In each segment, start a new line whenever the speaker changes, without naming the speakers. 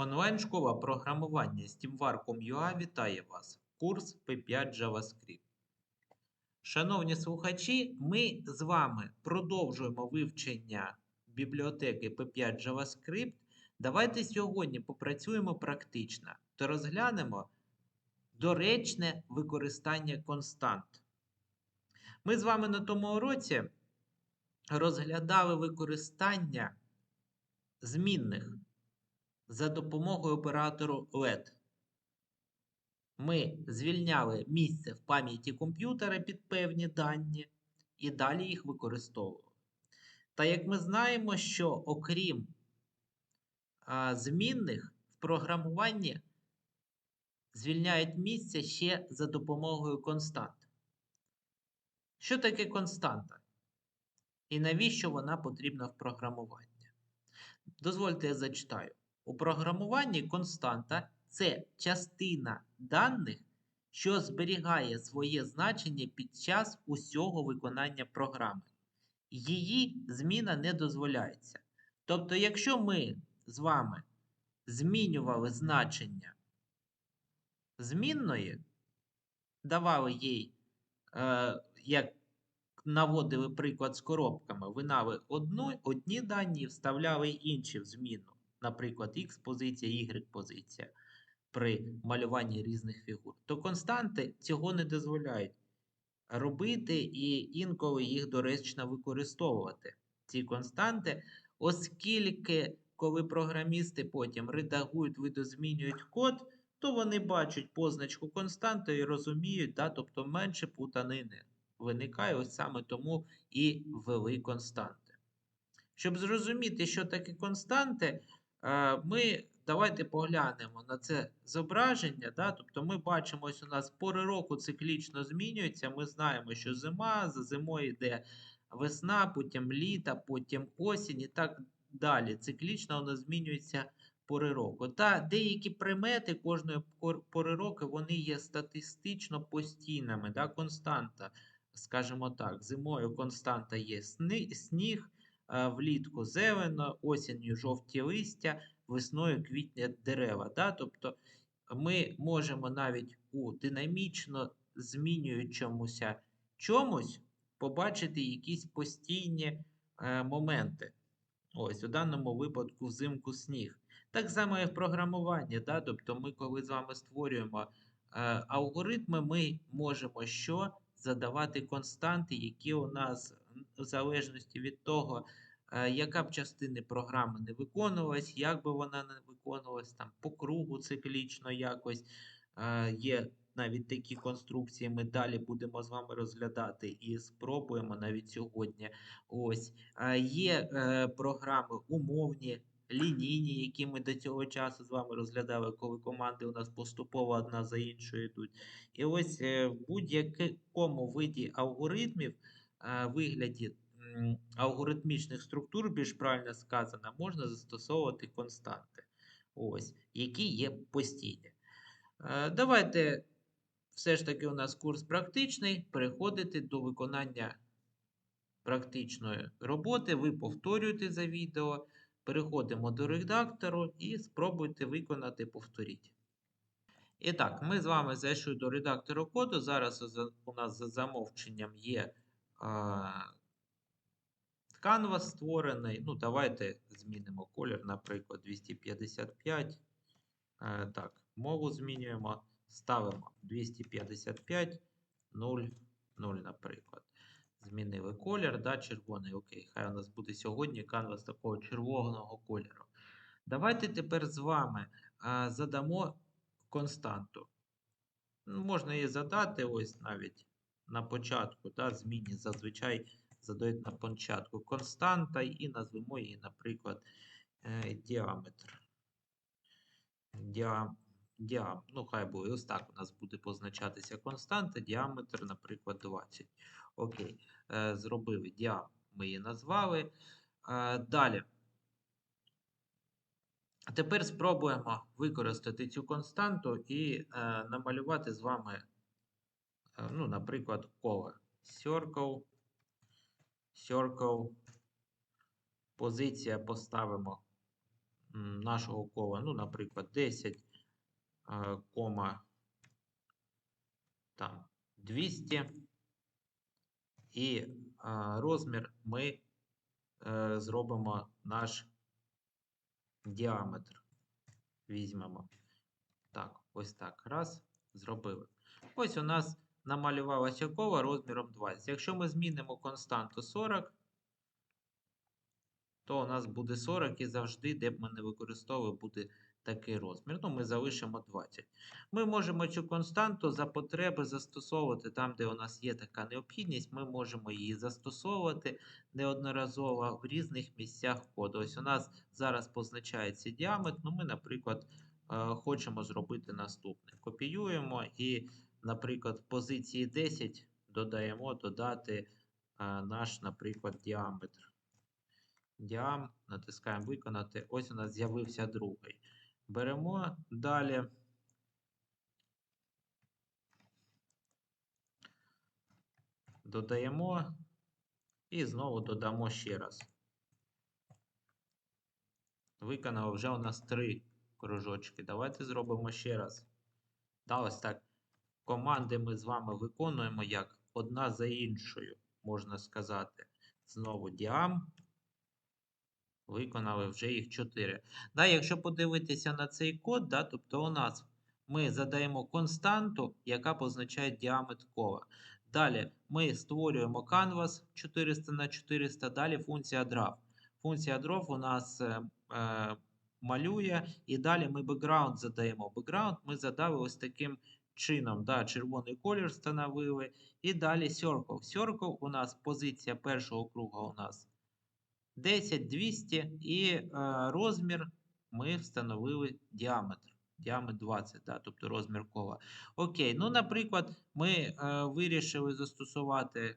Онлайн-школа програмування SteamVar.com.ua вітає вас. Курс P5 JavaScript. Шановні слухачі, ми з вами продовжуємо вивчення бібліотеки P5 JavaScript. Давайте сьогодні попрацюємо практично та розглянемо доречне використання констант. Ми з вами на тому уроці розглядали використання змінних за допомогою оператору LED. Ми звільняли місце в пам'яті комп'ютера під певні дані і далі їх використовували. Та як ми знаємо, що окрім а, змінних в програмуванні звільняють місце ще за допомогою констант. Що таке константа? І навіщо вона потрібна в програмуванні? Дозвольте, я зачитаю. У програмуванні константа це частина даних, що зберігає своє значення під час усього виконання програми. Її зміна не дозволяється. Тобто, якщо ми з вами змінювали значення змінної, давали їй, е, як наводили приклад з коробками, винали одну, одні дані і вставляли інші в зміну наприклад, X позиція, Y позиція при малюванні різних фігур, то константи цього не дозволяють робити і інколи їх доречно використовувати. Ці константи, оскільки, коли програмісти потім редагують, видозмінюють код, то вони бачать позначку константи і розуміють, да, тобто менше плутанини виникає, ось саме тому і ввели константи. Щоб зрозуміти, що таке константи, ми давайте поглянемо на це зображення. Да? Тобто ми бачимо, ось у нас пори року циклічно змінюються. Ми знаємо, що зима, за зимою йде весна, потім літа, потім осінь і так далі. Циклічно воно змінюється пори року. Та деякі примети кожної пори року вони є статистично постійними. Да? Константа, скажімо так, зимою константа є сніг. Е, влітку зелено, осінню жовті листя, весною квітня дерева. Да? Тобто ми можемо навіть у динамічно змінюючомуся чомусь побачити якісь постійні е, моменти. Ось, у даному випадку взимку сніг. Так само і в програмуванні. Да? Тобто ми, коли з вами створюємо е, алгоритми, ми можемо що задавати константи, які у нас в залежності від того, е, яка б частина програми не виконувалась, як би вона не виконувалась, там по кругу циклічно якось. Е, є навіть такі конструкції, ми далі будемо з вами розглядати і спробуємо навіть сьогодні. Ось е, Є програми умовні, лінійні, які ми до цього часу з вами розглядали, коли команди у нас поступово одна за іншою йдуть. І ось в будь-якому виді алгоритмів вигляді алгоритмічних структур, більш правильно сказано, можна застосовувати константи, ось, які є постійні. Давайте, все ж таки, у нас курс практичний. Переходити до виконання практичної роботи. Ви повторюєте за відео. Переходимо до редактору і спробуйте виконати повторіть. І так, ми з вами зайшли до редактору коду. Зараз у нас за замовченням є Canvas створений. Ну, давайте змінимо колір, наприклад, 255. Е, так, мову змінюємо. Ставимо 255, 0, 0, наприклад. Змінили колір, да, червоний. Окей, хай у нас буде сьогодні Canvas такого червоного кольору. Давайте тепер з вами а, задамо константу. Ну, Можна її задати ось навіть на початку, да, зміні зазвичай задають на початку константа і назвемо її, наприклад, е, діаметр. Діам... Діам... Ну, хай буде ось так у нас буде позначатися константа, діаметр, наприклад, 20. Окей, е, зробили діам, ми її назвали. Е, далі. Тепер спробуємо використати цю константу і намалювати з вами ну, наприклад, коло. Circle, circle. Позиція поставимо нашого кола, ну, наприклад, 10, е, кома там 200. І е, розмір ми е, зробимо наш діаметр. Візьмемо. Так, ось так. Раз, зробили. Ось у нас намалювалося коло розміром 20. Якщо ми змінимо константу 40, то у нас буде 40 і завжди, де б ми не використовували, буде такий розмір. Ну, ми залишимо 20. Ми можемо цю константу за потреби застосовувати там, де у нас є така необхідність, ми можемо її застосовувати неодноразово в різних місцях коду. Ось у нас зараз позначається діаметр. Ну, ми, наприклад, е, хочемо зробити наступне. Копіюємо і, наприклад, в позиції 10 додаємо додати е, наш, наприклад, діаметр. Діам, натискаємо виконати. Ось у нас з'явився другий. Беремо далі. Додаємо і знову додамо ще раз. Виконав вже у нас три кружочки. Давайте зробимо ще раз. Да, ось так. Команди ми з вами виконуємо як одна за іншою, можна сказати. Знову діам. Виконали вже їх 4. Да, якщо подивитися на цей код, да, тобто у нас ми задаємо константу, яка позначає діаметр кола. Далі ми створюємо canvas 400 на 400, далі функція draw. Функція draw у нас е, е, малює, і далі ми background задаємо. Background ми задали ось таким чином. Да, червоний колір встановили. І далі circle. Circle у нас позиція першого круга у нас 10, 200 і е, розмір ми встановили діаметр. Діаметр 20, да, тобто розмір кола. Окей, ну, наприклад, ми е, вирішили застосувати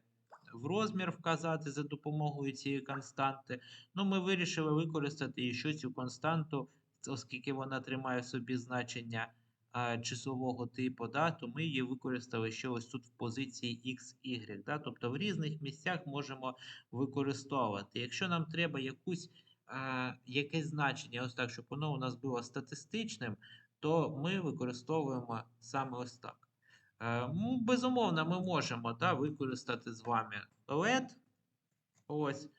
в розмір, вказати за допомогою цієї константи. Ну, ми вирішили використати що цю константу, оскільки вона тримає в собі значення числового типу, да, то ми її використали ще ось тут в позиції X, Y. Да, тобто в різних місцях можемо використовувати. Якщо нам треба якусь, е, якесь значення, ось так, щоб воно у нас було статистичним, то ми використовуємо саме ось так. Е, ну, безумовно, ми можемо да, використати з вами LED. Ось,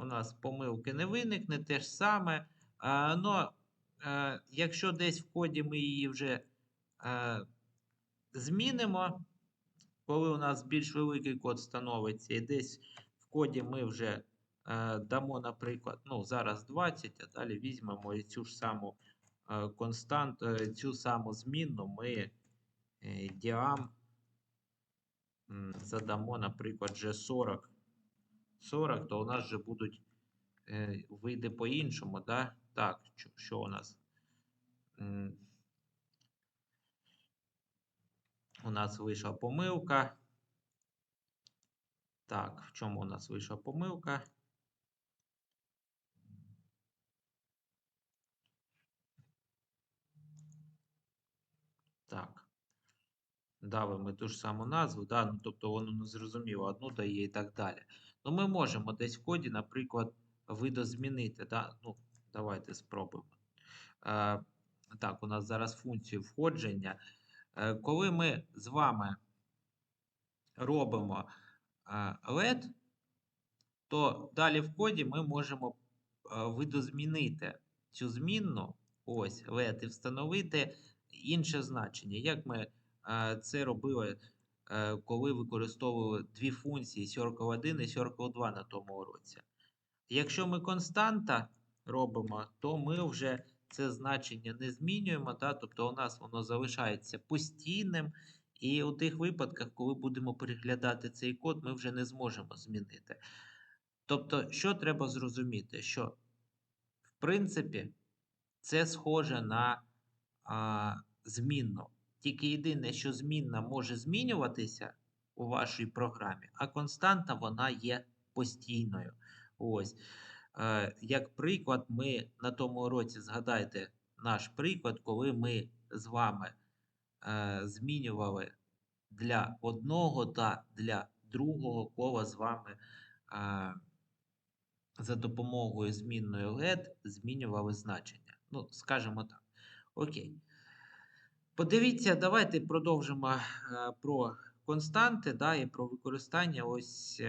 у нас помилки не виникне, те ж саме. Е, но, е, якщо десь в коді ми її вже е, змінимо, коли у нас більш великий код становиться, і десь в коді ми вже е, дамо, наприклад, ну, зараз 20, а далі візьмемо і цю ж саму е, констант, е, цю саму змінну ми е, діам задамо, наприклад, вже 40. 40, то у нас вже будуть е, вийде по-іншому, да? Так, що у нас? У нас вийшла помилка. Так, в чому у нас вийшла помилка? Так. Дали ми ту ж саму назву, да? ну, тобто воно не зрозуміло, одну дає і так далі. Ну, ми можемо десь в коді, наприклад, видозмінити. Да? Ну, давайте спробуємо. Е, так, у нас зараз функція входження. Е, коли ми з вами робимо е, LED, то далі в коді ми можемо е, видозмінити цю змінну, ось LED, і встановити інше значення. Як ми це робили, коли використовували дві функції Circle 1 і Circle 2 на тому уроці. Якщо ми константа робимо, то ми вже це значення не змінюємо, да? тобто у нас воно залишається постійним. І у тих випадках, коли будемо переглядати цей код, ми вже не зможемо змінити. Тобто, що треба зрозуміти? Що, в принципі, це схоже на а, змінну. Тільки єдине, що змінна може змінюватися у вашій програмі, а константа вона є постійною. Ось. Е, Як приклад, ми на тому уроці згадайте наш приклад, коли ми з вами е, змінювали для одного та для другого кола з вами е, за допомогою змінної LED змінювали значення. Ну, скажімо так. Окей. Подивіться, давайте продовжимо про константи да, і про використання. Ось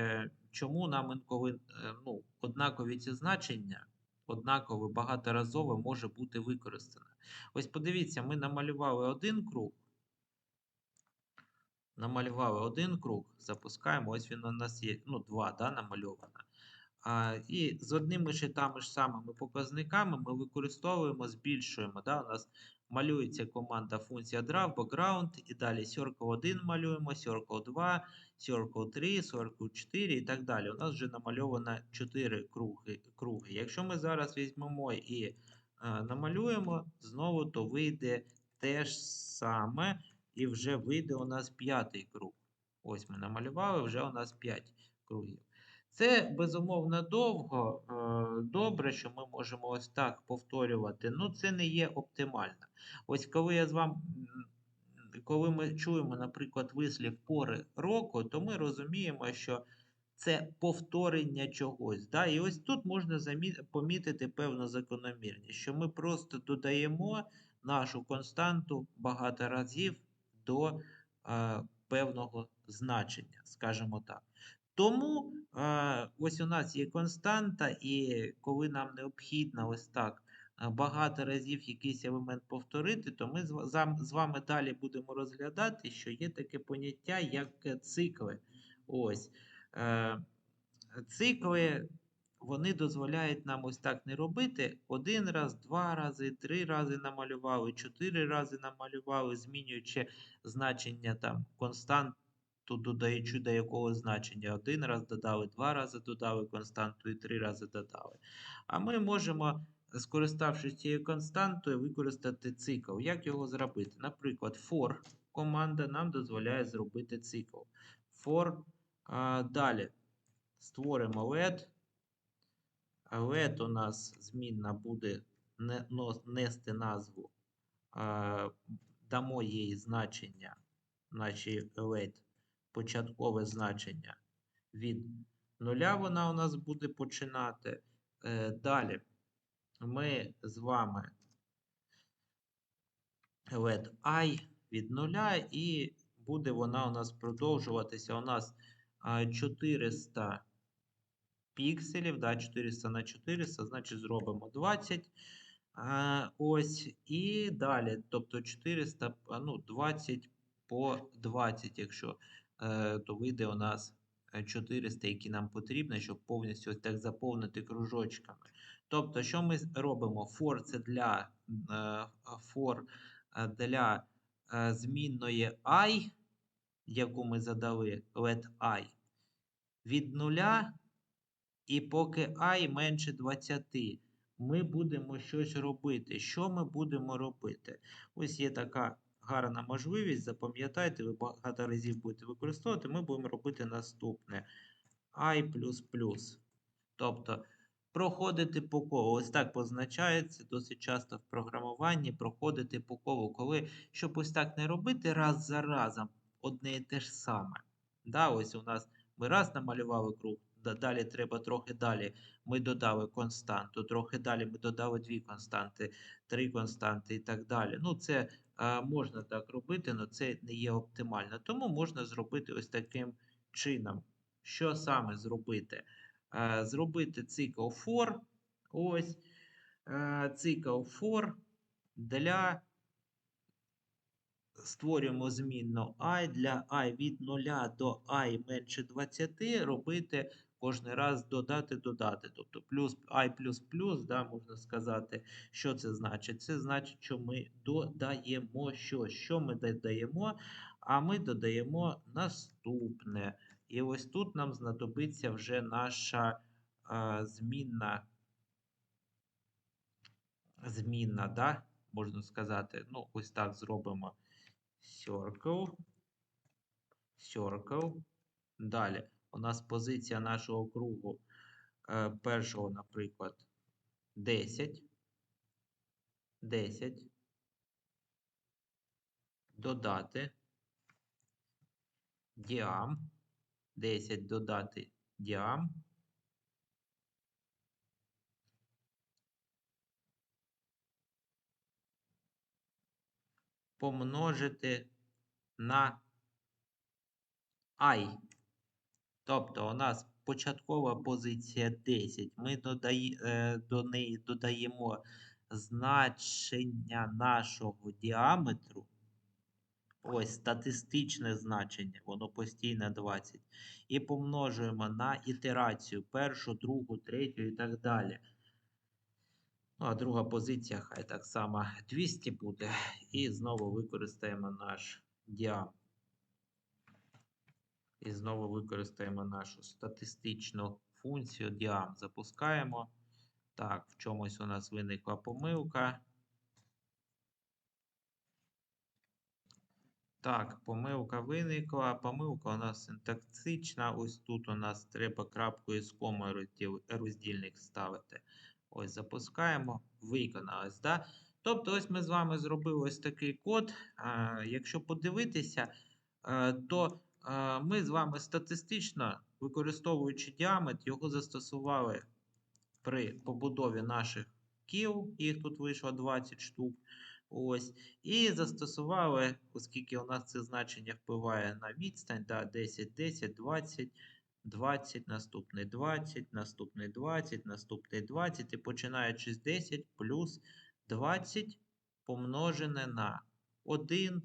чому нам інколи е, ну, однакові ці значення, однаково багаторазово може бути використане. Ось подивіться, ми намалювали один круг. Намалювали один круг, запускаємо. Ось він у нас є, ну, два, да, намальовано. А, І з одними ж і тими ж самими показниками ми використовуємо, збільшуємо. Да? У нас малюється команда функція draw, background, і далі circle 1 малюємо, circle 2, circle 3, circle 4 і так далі. У нас вже намальовано 4 круги. круги. Якщо ми зараз візьмемо і а, намалюємо, знову то вийде те ж саме, і вже вийде у нас п'ятий круг. Ось ми намалювали, вже у нас 5 кругів. Це, безумовно, довго. Добре, що ми можемо ось так повторювати. Ну, це не є оптимально. Ось коли я з вами, коли ми чуємо, наприклад, вислів пори року, то ми розуміємо, що це повторення чогось. Да? І ось тут можна помітити певну закономірність, що ми просто додаємо нашу константу багато разів до е, певного значення, скажімо так. Тому е, ось у нас є константа, і коли нам необхідно ось так багато разів якийсь елемент повторити, то ми з вами далі будемо розглядати, що є таке поняття, як цикли. Ось. Е, Цикли вони дозволяють нам ось так не робити. Один раз, два рази, три рази намалювали, чотири рази намалювали, змінюючи значення там констант тут додаючи до якого значення один раз додали, два рази додали константу і три рази додали. А ми можемо, скориставшись цією константою, використати цикл. Як його зробити? Наприклад, for команда нам дозволяє зробити цикл. For а, далі створимо LED. LED у нас змінна буде нести назву, дамо їй значення, нашій LED початкове значення від нуля вона у нас буде починати. Е, далі ми з вами let i від нуля, і буде вона у нас продовжуватися. У нас 400 пікселів, да, 400 на 400, значить, зробимо 20. Ось, і далі, тобто 400, ну, 20 по 20, якщо Е, то вийде у нас 400, е, які нам потрібно, щоб повністю ось так заповнити кружочками. Тобто, що ми робимо? For це для е, for для змінної i, яку ми задали let i, від нуля, і поки і менше 20. Ми будемо щось робити. Що ми будемо робити? Ось є така гарна можливість, запам'ятайте, ви багато разів будете використовувати, ми будемо робити наступне I. Тобто проходити по колу. Ось так позначається досить часто в програмуванні проходити по колу. Коли, щоб ось так не робити раз за разом одне і те ж саме. Да, Ось у нас ми раз намалювали круг. Далі треба трохи далі. Ми додали константу, трохи далі ми додали дві константи, три константи і так далі. Ну, це можна так робити, але це не є оптимально. Тому можна зробити ось таким чином. Що саме зробити? Зробити цикл for. Ось цикл for для. Створюємо змінну і для і від 0 до і менше 20, робити кожен раз додати, додати. Тобто плюс і плюс плюс, можна сказати, що це значить? Це значить, що ми додаємо що? Що ми додаємо? А ми додаємо наступне. І ось тут нам знадобиться вже наша змінна, змінна, да? можна сказати, ну, ось так зробимо circle, circle. Далі у нас позиція нашого кругу е, першого, наприклад, 10. 10. Додати діам. 10 додати діам. помножити на i. Тобто у нас початкова позиція 10. Ми додає, е, до неї додаємо значення нашого діаметру. Ось статистичне значення, воно постійно 20. І помножуємо на ітерацію першу, другу, третю і так далі. Ну, а друга позиція, хай так само 200 буде. І знову використаємо наш діаметр. І знову використаємо нашу статистичну функцію діам. Запускаємо. Так, в чомусь у нас виникла помилка. Так, помилка виникла. Помилка у нас синтаксична. Ось тут у нас треба крапкою з комою розділ, роздільник ставити. Ось запускаємо. Виконалось. Да? Тобто, ось ми з вами зробили ось такий код. А, якщо подивитися, а, то а, ми з вами статистично, використовуючи діаметр, його застосували при побудові наших кіл. Їх тут вийшло 20 штук. Ось. І застосували, оскільки у нас це значення впливає на відстань, да, 10, 10, 20, 20, наступний 20, наступний 20, наступний 20, і починаючи з 10 плюс 20 помножене на 1,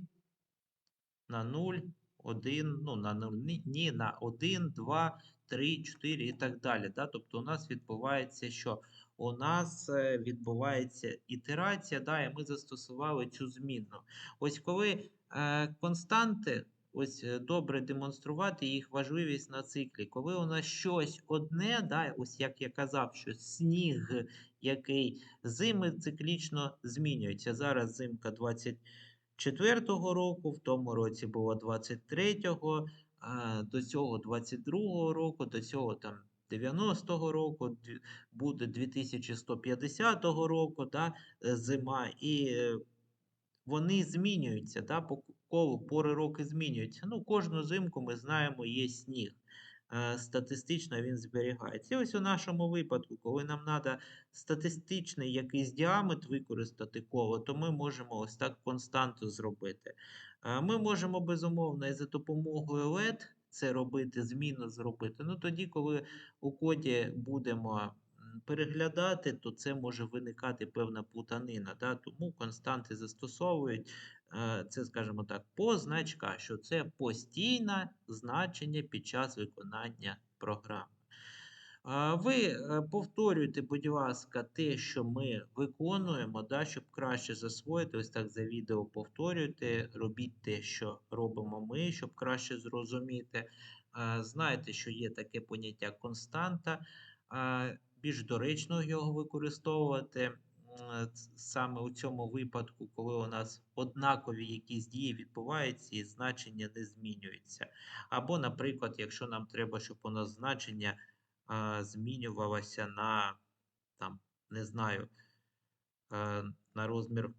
на 0, 1, ну, на 0, ні, на 1, 2, 3, 4 і так далі. Да? Тобто у нас відбувається що? У нас е, відбувається ітерація, да, і ми застосували цю змінну. Ось коли е, константи, ось е, добре демонструвати їх важливість на циклі. Коли у нас щось одне, да, ось як я казав, що сніг, який зими циклічно змінюється. Зараз зимка 24-го року, в тому році було 23-го, до цього 22-го року, до цього там 90-го року, буде 2150 року, да, е, зима, і е, вони змінюються, да, по колу пори роки змінюються. Ну, кожну зимку ми знаємо, є сніг. Е, Статистично він зберігається. І ось у нашому випадку, коли нам треба статистичний якийсь діаметр використати коло, то ми можемо ось так константу зробити. Е, Ми можемо безумовно і за допомогою LED це робити, зміну зробити. Ну тоді, коли у коді будемо переглядати, то це може виникати певна плутанина. Да? Тому константи застосовують е, це, скажімо так, позначка, що це постійне значення під час виконання програми. Ви е, повторюйте, будь ласка, те, що ми виконуємо, да, щоб краще засвоїти. Ось так за відео повторюйте, робіть те, що робимо ми, щоб краще зрозуміти. А, Знайте, що є таке поняття константа. Більш доречно його використовувати саме у цьому випадку, коли у нас однакові якісь дії відбуваються і значення не змінюється. Або, наприклад, якщо нам треба, щоб у нас значення а, змінювалася на, там, не знаю, е, на розмір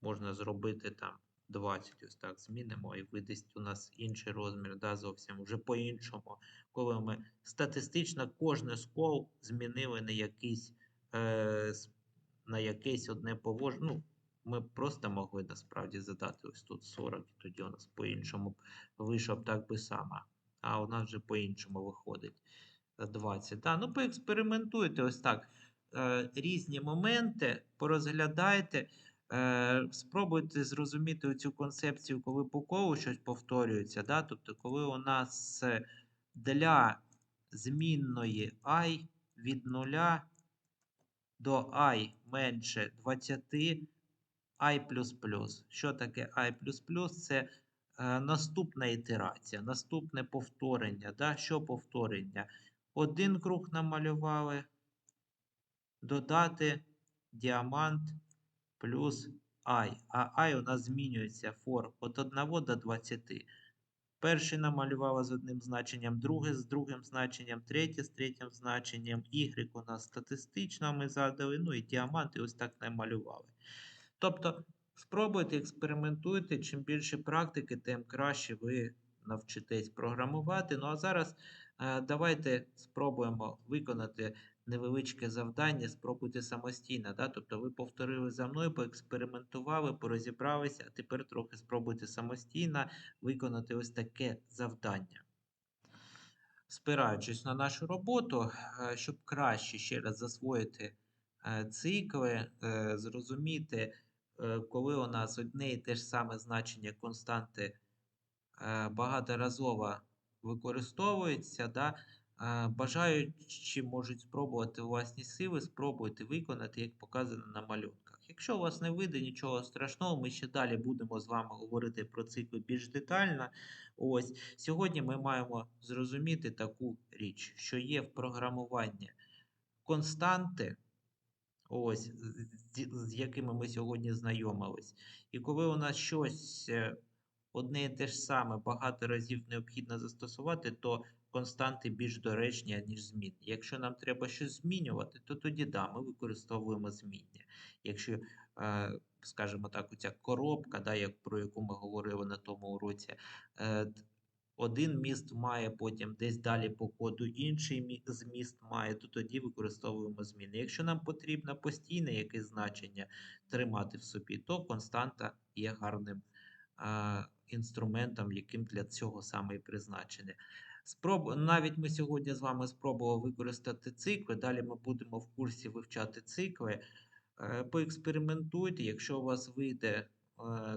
можна зробити там 20, ось так змінимо, і видасть у нас інший розмір, да, зовсім вже по-іншому. Коли ми статистично кожне з кол змінили на якийсь, е, на якесь одне положення. Ну, ми просто могли насправді задати ось тут 40, і тоді у нас по-іншому вийшло б так би само. А у нас вже по-іншому виходить. 20. Да, ну, поекспериментуйте ось так. Е, різні моменти, порозглядайте, спробуйте зрозуміти цю концепцію, коли по колу щось повторюється. Да? Тобто, коли у нас е, для змінної і від 0 до і менше 20 i++. Що таке i++? Це е, наступна ітерація, наступне повторення. Да? Що повторення? Один круг намалювали, додати діамант плюс i. А і у нас змінюється for від 1 до 20. Перший намалювала з одним значенням, друге з другим значенням, третє з третім значенням, y у нас статистично ми задали, ну і діаманти ось так намалювали. Тобто, спробуйте, експериментуйте. Чим більше практики, тим краще ви навчитесь програмувати. Ну а зараз е, давайте спробуємо виконати невеличке завдання, спробуйте самостійно. Да? Тобто ви повторили за мною, поекспериментували, порозібралися, а тепер трохи спробуйте самостійно виконати ось таке завдання. Спираючись на нашу роботу, е, щоб краще ще раз засвоїти е, цикли, е, зрозуміти, коли у нас одне і те ж саме значення константи багаторазово використовується, да, бажаючі можуть спробувати власні сили, спробуйте виконати, як показано на малюнках. Якщо у вас не вийде, нічого страшного, ми ще далі будемо з вами говорити про цикли більш детально. Ось сьогодні ми маємо зрозуміти таку річ, що є в програмуванні константи, ось, з якими ми сьогодні знайомились. І коли у нас щось е, одне і те ж саме багато разів необхідно застосувати, то константи більш доречні, ніж змінні. Якщо нам треба щось змінювати, то тоді да, ми використовуємо змінні. Якщо, е, скажімо так, оця коробка, да, як, про яку ми говорили на тому уроці, е, один міст має потім десь далі по коду інший зміст має, то тоді використовуємо зміни. Якщо нам потрібно постійне якесь значення тримати в собі, то константа є гарним а, інструментом, яким для цього саме і призначений. Спроб... Навіть ми сьогодні з вами спробували використати цикли. Далі ми будемо в курсі вивчати цикли. Е, Поекспериментуйте, якщо у вас вийде е,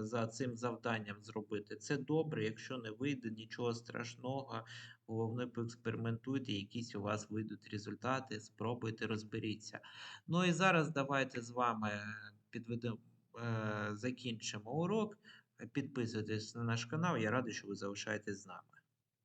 за цим завданням зробити, це добре. Якщо не вийде, нічого страшного. Головне, поекспериментуйте, якісь у вас вийдуть результати, спробуйте, розберіться. Ну і зараз давайте з вами підведемо, е, закінчимо урок. Підписуйтесь на наш канал. Я радий, що ви залишаєтесь з нами.